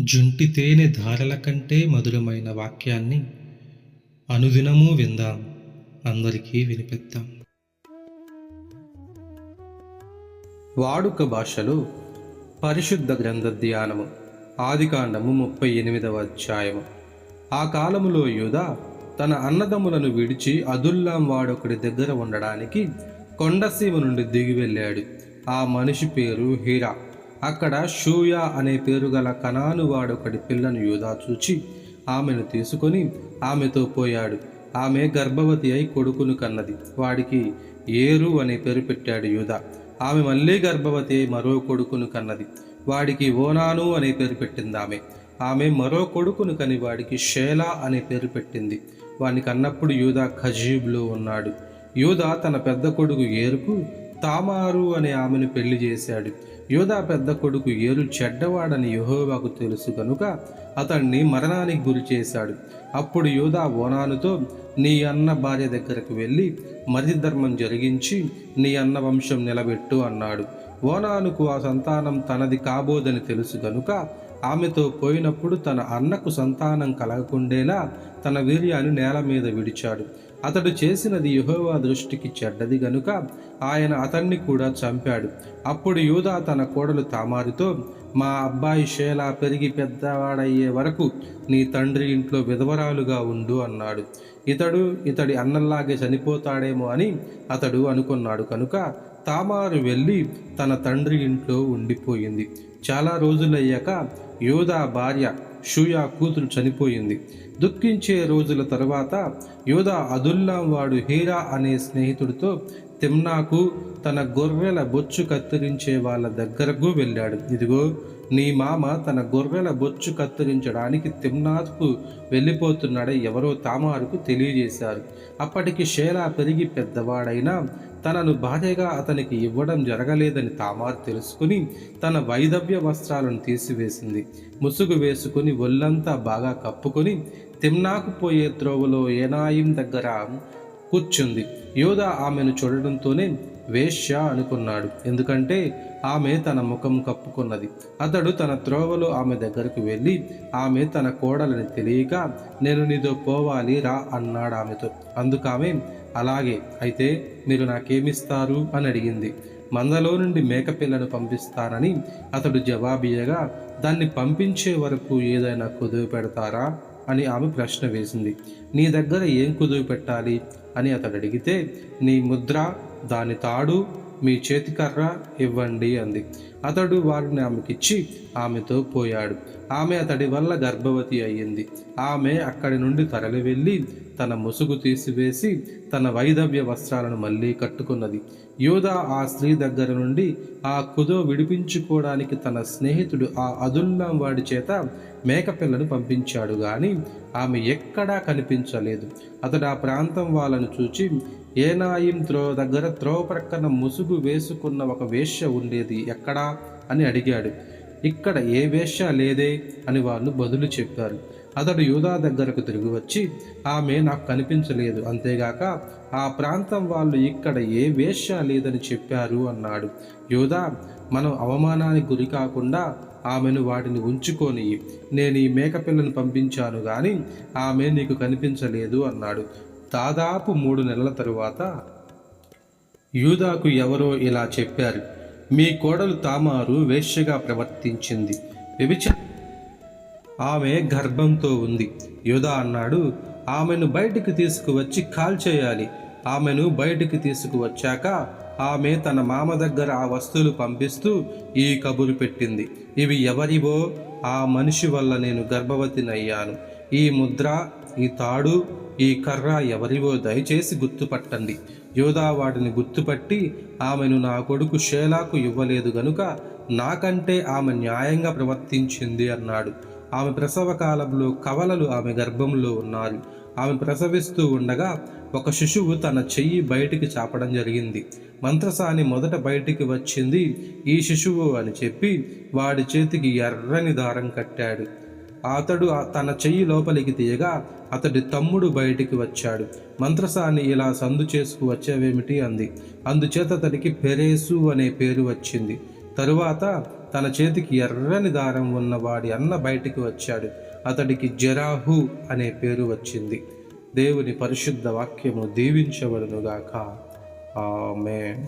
జుంటి తేనె ధారల కంటే మధురమైన వాక్యాన్ని అనుదినము విందాం. అందరికీ వినిపిద్దాం. వాడుక భాషలో పరిశుద్ధ గ్రంథ ధ్యానము ఆదికాండము ముప్పై ఎనిమిదవ అధ్యాయము. ఆ కాలములో యూద తన అన్నదమ్ములను విడిచి అదుల్లాం వాడొకడి దగ్గర ఉండడానికి కొండసీమ నుండి దిగి వెళ్ళాడు. ఆ మనిషి పేరు హీరా. అక్కడ షూయా అనే పేరు గల కణానువాడొకటి పిల్లను యూదా చూచి ఆమెను తీసుకొని ఆమెతో పోయాడు. ఆమె గర్భవతి అయి కొడుకును కన్నది. వాడికి ఏరు అనే పేరు పెట్టాడు యూదా. ఆమె మళ్ళీ గర్భవతి అయి మరో కొడుకును కన్నది. వాడికి ఓనాను అనే పేరు పెట్టింది ఆమె. ఆమె మరో కొడుకును కని వాడికి షేలా అనే పేరు పెట్టింది. వాడిని కన్నప్పుడు యూదా ఖజీబ్లో ఉన్నాడు. యూదా తన పెద్ద కొడుకు ఏరుకు తామారు అనే ఆమెను పెళ్ళి చేశాడు. యోధా పెద్ద కొడుకు ఏరు చెడ్డవాడని యహోవాకు తెలుసు కనుక అతన్ని మరణానికి గురి చేశాడు. అప్పుడు యోధా ఓనానుతో నీ అన్న భార్య దగ్గరకు వెళ్ళి మరిది ధర్మం జరిగించి నీ అన్న వంశం నిలబెట్టు అన్నాడు. ఓనానుకు ఆ సంతానం తనది కాబోదని తెలుసు కనుక ఆమెతో పోయినప్పుడు తన అన్నకు సంతానం కలగకుండేలా తన వీర్యాన్ని నేల మీద విడిచాడు. అతడు చేసినది యహోవా దృష్టికి చెడ్డది గనుక ఆయన అతన్ని కూడా చంపాడు. అప్పుడు యూదా తన కోడలు తామారితో మా అబ్బాయి షేలా పెరిగి పెద్దవాడయ్యే వరకు నీ తండ్రి ఇంట్లో విధవరాలుగా ఉండు అన్నాడు. ఇతడు ఇతడి అన్నల్లాగే చనిపోతాడేమో అని అతడు అనుకున్నాడు కనుక తామారు వెళ్ళి తన తండ్రి ఇంట్లో ఉండిపోయింది. చాలా రోజులయ్యాక యోధా భార్య షూయా కూతురు చనిపోయింది. దుఃఖించే రోజుల తర్వాత యోధా అదుల్లాం వాడు హీరా అనే స్నేహితుడితో తిమ్నాకు తన గొర్రెల బొచ్చు కత్తిరించే వాళ్ళ దగ్గరకు వెళ్ళాడు. ఇదిగో నీ మామ తన గొర్రెల బొచ్చు కత్తిరించడానికి తిమ్నాథ్కు వెళ్ళిపోతున్నాడని ఎవరో తామారుకు తెలియజేశారు. అప్పటికి షేలా పెరిగి పెద్దవాడైనా తనను భార్యగా అతనికి ఇవ్వడం జరగలేదని తామార్ తెలుసుకుని తన వైదవ్య వస్త్రాలను తీసివేసింది. ముసుగు వేసుకుని ఒళ్ళంతా బాగా కప్పుకొని తిమ్నాకు పోయే త్రోవలో ఏనాయిం దగ్గర కూర్చుంది. యోధ ఆమెను చూడడంతోనే వేష్య అనుకున్నాడు. ఎందుకంటే ఆమె తన ముఖం కప్పుకున్నది. అతడు తన త్రోవలో ఆమె దగ్గరకు వెళ్ళి ఆమె తన కోడలని తెలియక నేను నీతో పోవాలి రా అన్నాడు ఆమెతో. అందుకామె అలాగే అయితే మీరు నాకేమిస్తారు? అని అడిగింది. మందలో నుండి మేకపిల్లను పంపిస్తానని అతడు జవాబియగా దాన్ని పంపించే వరకు ఏదైనా కుదువు పెడతారా? అని ఆమె ప్రశ్న వేసింది. నీ దగ్గర ఏం కుదువు పెట్టాలి? అని అతడు అడిగితే నీ ముద్ర దాని తాడు మీ చేతికర్ర ఇవ్వండి అంది. అతడు వారిని ఆమెకిచ్చి ఆమెతో పోయాడు. ఆమె అతడి వల్ల గర్భవతి అయ్యింది. ఆమె అక్కడి నుండి తరలి వెళ్ళి తన ముసుగు తీసివేసి తన వైదవ్య వస్త్రాలను మళ్ళీ కట్టుకున్నది. యోధా ఆ స్త్రీ దగ్గర నుండి ఆ కుదో విడిపించుకోవడానికి తన స్నేహితుడు ఆ అదుల్లాం వాడి చేత మేకపిల్లను పంపించాడు గాని ఆమె ఎక్కడా కనిపించలేదు. అతడు ఆ ప్రాంతం వాళ్ళను చూచి ఏనాయిం త్రో దగ్గర త్రోవ ప్రక్కన ముసుగు వేసుకున్న ఒక వేష్య ఉండేది ఎక్కడా? అని అడిగాడు. ఇక్కడ ఏ వేష్య లేదే? అని వాళ్ళు బదులు చెప్పారు. అతడు యూదా దగ్గరకు తిరిగి వచ్చి ఆమె నాకు కనిపించలేదు. అంతేగాక ఆ ప్రాంతం వాళ్ళు ఇక్కడ ఏ వేశ్య లేదని చెప్పారు అన్నాడు. యూదా మనం అవమానానికి గురి కాకుండా ఆమెను వాటిని ఉంచుకొని నేను ఈ మేకపిల్లను పంపించాను కానీ ఆమె నీకు కనిపించలేదు అన్నాడు. దాదాపు మూడు నెలల తరువాత యూదాకు ఎవరో ఇలా చెప్పారు. మీ కోడలు తామారు వేశ్యగా ప్రవర్తించింది. వ్యభిచ ఆమె గర్భంతో ఉంది. యోధా అన్నాడు ఆమెను బయటికి తీసుకువచ్చి కాల్చేయాలి ఆమెను బయటికి తీసుకువచ్చాక ఆమె తన మామ దగ్గర ఆ వస్తువులు పంపిస్తూ ఈ కబురు పెట్టింది. ఇవి ఎవరివో ఆ మనిషి వల్ల నేను గర్భవతినయ్యాను. ఈ ముద్ర ఈ తాడు ఈ కర్ర ఎవరివో దయచేసి గుర్తుపట్టండి. యోధా వాటిని గుర్తుపట్టి ఆమెను నా కొడుకు షేలాకు ఇవ్వలేదు గనుక నాకంటే ఆమె న్యాయంగా ప్రవర్తించింది అన్నాడు. ఆమె ప్రసవ కాలంలో కవలలు ఆమె గర్భంలో ఉన్నారు. ఆమె ప్రసవిస్తూ ఉండగా ఒక శిశువు తన చెయ్యి బయటికి చాపడం జరిగింది. మంత్రసాని మొదట బయటికి వచ్చింది. ఈ శిశువు అని చెప్పి వాడి చేతికి ఎర్రని దారం కట్టాడు. అతడు తన చెయ్యి లోపలికి తీయగా అతడి తమ్ముడు బయటికి వచ్చాడు. మంత్రసాని ఇలా సందు చేసుకు వచ్చేవేమిటి అంది. అందుచేత అతడికి పెరేసు అనే పేరు వచ్చింది. తరువాత తన చేతికి ఎర్రని దారం ఉన్న వాడి అన్న బయటికి వచ్చాడు. అతడికి జరాహు అనే పేరు వచ్చింది. దేవుని పరిశుద్ధ వాక్యము దీవించబడునుగాక. ఆమె